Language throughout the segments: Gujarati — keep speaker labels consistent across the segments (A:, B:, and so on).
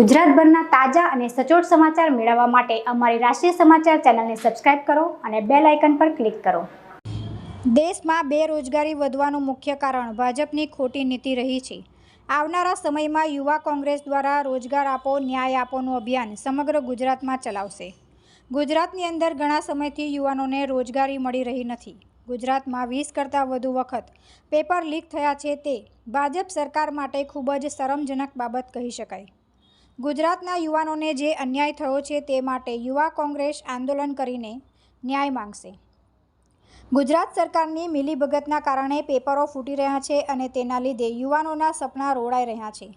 A: ગુજરાતભરના તાજા અને સચોટ સમાચાર મેળવવા માટે અમારી રાષ્ટ્રીય સમાચાર ચેનલને સબસ્ક્રાઇબ કરો અને બેલ આઇકન પર ક્લિક કરો. દેશમાં બેરોજગારી વધવાનું મુખ્ય કારણ ભાજપની ખોટી નીતિ રહી છે. આવનારા સમયમાં યુવા કોંગ્રેસ દ્વારા રોજગાર આપો, ન્યાય આપોનું અભિયાન સમગ્ર ગુજરાતમાં ચલાવશે. ગુજરાતની અંદર ઘણા સમયથી યુવાનોને રોજગારી મળી રહી નથી. ગુજરાતમાં વીસ કરતાં વધુ વખત પેપર લીક થયા છે તે ભાજપ સરકાર માટે ખૂબ જ શરમજનક બાબત કહી શકાય. ગુજરાતના યુવાનોને જે અન્યાય થયો છે તે માટે યુવા કોંગ્રેસ આંદોલન કરીને ન્યાય માંગશે. ગુજરાત સરકારની મિલીભગતના કારણે પેપરો ફૂટી રહ્યા છે અને તેના લીધે યુવાનોના સપના રોડાઈ રહ્યા છે.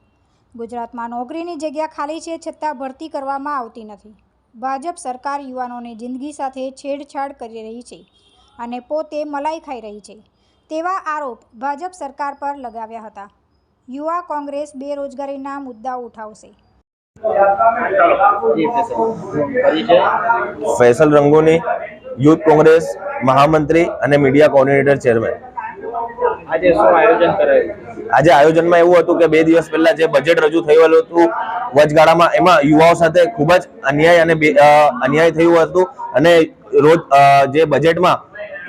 A: ગુજરાતમાં નોકરીની જગ્યા ખાલી છે છતાં ભરતી કરવામાં આવતી નથી. ભાજપ સરકાર યુવાનોની જિંદગી સાથે છેડછાડ કરી રહી છે અને પોતે મલાઈ ખાઈ રહી છે. તેવા આરોપ ભાજપ સરકાર પર લગાવ્યા હતા. યુવા કોંગ્રેસ બેરોજગારીના મુદ્દા ઉઠાવશે.
B: ફૈસલ રંગોની યુથ કોંગ્રેસ મહામંત્રી અને મીડિયા કોર્ડિનેટર ચેરમેન.
C: આજે શું આયોજન કરાયું
B: આજે આયોજનમાં એવું હતું કે બે દિવસ પહેલા જે બજેટ રજૂ થયેલું હતું વચગાળામાં એમાં યુવાઓ સાથે ખૂબ જ અન્યાય અને અન્યાય થયું હતું. અને રોજ જે બજેટમાં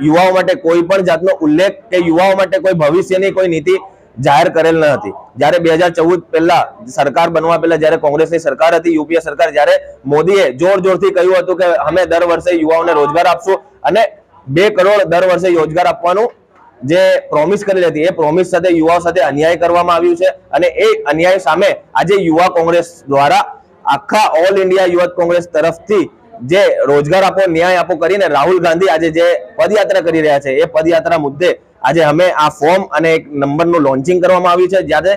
B: યુવાઓ માટે કોઈ પણ જાતનો ઉલ્લેખ કે યુવાઓ માટે કોઈ ભવિષ્યની કોઈ નીતિ જાહેર કરેલ ન હતી. જ્યારે બે હજાર ચૌદ પહેલા સરકાર બનવા પહેલા જ્યારે કોંગ્રેસની સરકાર હતી, યુપીએ સરકાર, જ્યારે મોદીએ જોર જોરથી કહ્યું હતું કે અમે દર વર્ષે યુવાઓને રોજગાર આપશું અને બે કરોડ દર વર્ષે રોજગાર આપવાનું જે પ્રોમિસ કરેલી હતી, એ પ્રોમિસ સાથે યુવાઓ સાથે અન્યાય કરવામાં આવ્યું છે અને એ અન્યાય સામે આજે યુવા કોંગ્રેસ દ્વારા આખા ઓલ ઇન્ડિયા યુવક કોંગ્રેસ તરફથી જે રોજગાર આપો, ન્યાય આપો કરીને રાહુલ ગાંધી આજે જે પદયાત્રા કરી રહ્યા છે, એ પદયાત્રા મુદ્દે આજે અમે આ ફોર્મ અને એક નંબરનું લોન્ચિંગ કરવામાં આવ્યું છે. જ્યારે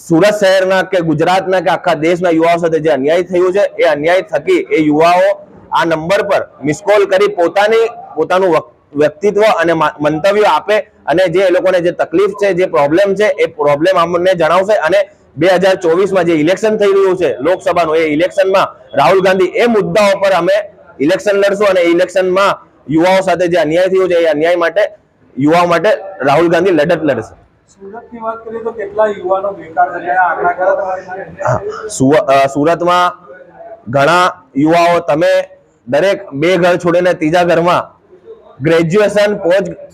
B: સુરત શહેરના કે ગુજરાતના કે આખા દેશના યુવાઓ સાથે જે અન્યાય થયું છે, એ અન્યાય થકી એ યુવાઓ આ નંબર પર મિસકોલ કરી પોતાની, પોતાનું વ્યક્તિત્વ અને મંતવ્ય આપે અને જે એ લોકોને જે તકલીફ છે, જે પ્રોબ્લેમ છે, એ પ્રોબ્લેમ અમને જણાવશે અને બે હજાર ચોવીસમાં જે ઇલેક્શન થઈ રહ્યું છે લોકસભાનું એ ઇલેક્શનમાં રાહુલ ગાંધી એ મુદ્દાઓ પર અમે ઇલેક્શન લડશું અને ઇલેક્શનમાં યુવાઓ સાથે જે અન્યાય થયો છે એ અન્યાય માટે યુવાઓ માટે રાહુલ ગાંધી લડત લડશે. સુરતમાં ઘણા યુવાઓ તમે દરેક બે ઘર છોડીને ત્રીજા ઘરમાં ગ્રેજ્યુએશન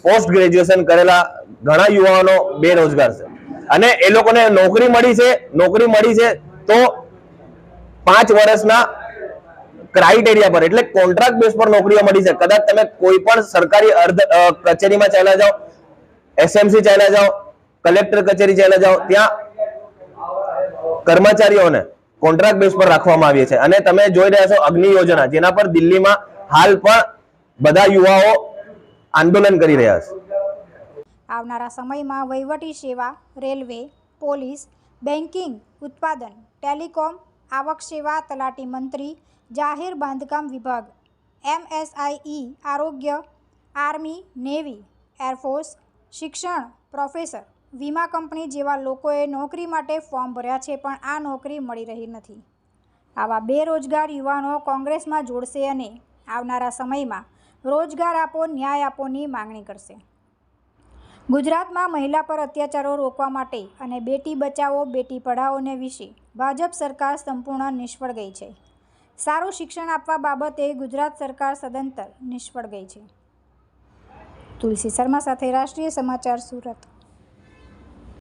B: પોસ્ટ ગ્રેજ્યુએશન કરેલા ઘણા યુવાઓનો બેરોજગાર છે. અને એ લોકોને નોકરી મળી છે, નોકરી મળી છે, તો પાંચ વર્ષના ક્રાઇટેરિયા પર, એટલે કોન્ટ્રાક્ટ બેઝ પર નોકરીઓ મળી છે. કદાચ તમે કોઈ પણ સરકારી અર્ધ કચેરીમાં ચાલ્યા જાઓ એસએમસી ચાલ્યા જાઓ કલેક્ટર કચેરી ચાલ્યા જાઓ, ત્યાં કર્મચારીઓને કોન્ટ્રાક્ટ બેઝ પર રાખવામાં આવી છે અને તમે જોઈ રહ્યા છો અગ્નિ યોજના, જેના પર દિલ્હીમાં હાલ પણ બધા યુવાઓ આંદોલન કરી રહ્યા છે.
A: આવનારા સમયમાં વહીવટી સેવા, રેલવે, પોલીસ બેન્કિંગ ઉત્પાદન, ટેલિકોમ, આવક સેવા તલાટી મંત્રી, જાહેર બાંધકામ વિભાગ એમએસઆઈઈ આરોગ્ય, આર્મી, નેવી, એરફોર્સ, શિક્ષણ, પ્રોફેસર, વીમા કંપની જેવા લોકોએ નોકરી માટે ફોર્મ ભર્યા છે પણ આ નોકરી મળી રહી નથી. આવા બેરોજગાર યુવાનો કોંગ્રેસમાં જોડશે અને આવનારા સમયમાં રોજગાર આપો, ન્યાય આપોની માંગણી કરશે. ગુજરાતમાં મહિલા પર અત્યાચારો રોકવા માટે અને બેટી બચાવો, બેટી પઢાઓને વિશે ભાજપ સરકાર સંપૂર્ણ નિષ્ફળ ગઈ છે. સારું શિક્ષણ આપવા બાબતે ગુજરાત સરકાર સદંતર નિષ્ફળ ગઈ છે. તુલસી શર્મા સાથે રાષ્ટ્રીય સમાચાર સુરત.